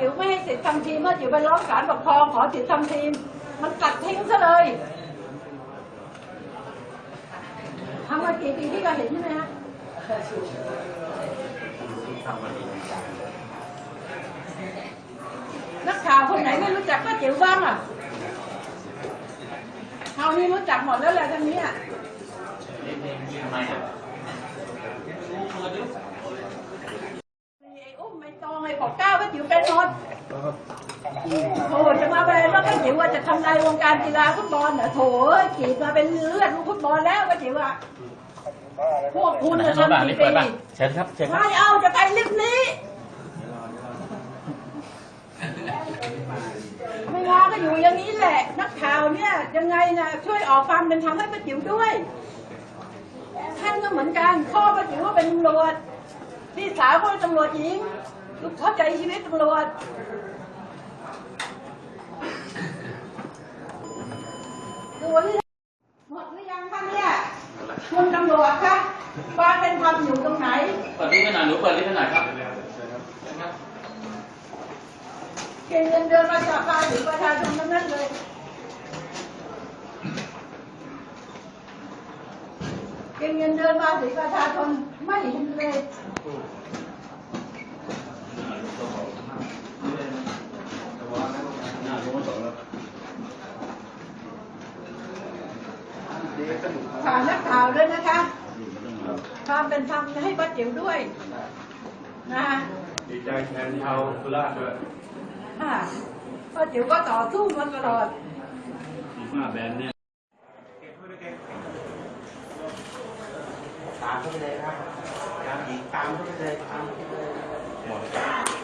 จิ๋วไม่ให้สิทธิ์ทำทีมป้าจิ๋วไปร้องศาลปกครองขอสิทธิ์ทำทีม มันตัดทิ้งซะเลยทำมากี่ปีที่ก็เห็นใช่ไหมฮะนักข่าวคนไหนไม่รู้จักป้าจิ๋วบ้างอะเขานี่รู้จักหมดแล้วแหละทั้งนี้อะ ไอ้อุ้ม ไอ้ตองไอ้ปอกเก้าก็จิ๋วเป็นหมดโอ้จะมาเป็นแล้วก็จิ๋วว่าจะทำลายวงการกีฬาฟุตบอลเหรอโถเอ้ยขีดมาเป็นเลือดลูกฟุตบอลแล้วก็จิ๋วอะพวกคุณจะรถบ้างทำนี่กี่เปิดบ้างปีเชิญครับเชิญครับไม่เอาจะไปลิฟต์นี้ไม่ว่าก็อยู่อย่างนี้แหละ นักข่าวเนี่ยยังไงนะช่วยออกความเป็นธรรมให้ป้าจิ๋วด้วยท่านก็เหมือนกันพ่อป้าจิ๋วก็เป็นตำรวจพี่สาวก็เป็นตำรวจหญิง ลูกเข้าใจชีวิตตำรวจดูนี่หมดหรือยังคะเนี่ยคุณตำรวจคะความเป็นธรรมอยู่ตรงไหน เปิดลิฟต์ให้หน่อยหนูเปิดลิฟต์ให้หน่อยครับเก็บเงินเดือนมาจากภาษีประชาชนทั้งนั้นเลยเก็บเงินเดือนภาษีประชาชนไม่เห็นเลย ข่าวนักข่าวด้วยนะคะความเป็นธรรมให้ป้าจิ๋วด้วยนะคะดีใจแทนชาวสุราษฎร์ด้วยค่ะป้าจิ๋วก็ต่อสู้มาตลอดมาแบนเนี่ยตามเข้าไปเลยครับตามหญิงตามเข้าไปเลยตามเข้าไปเลย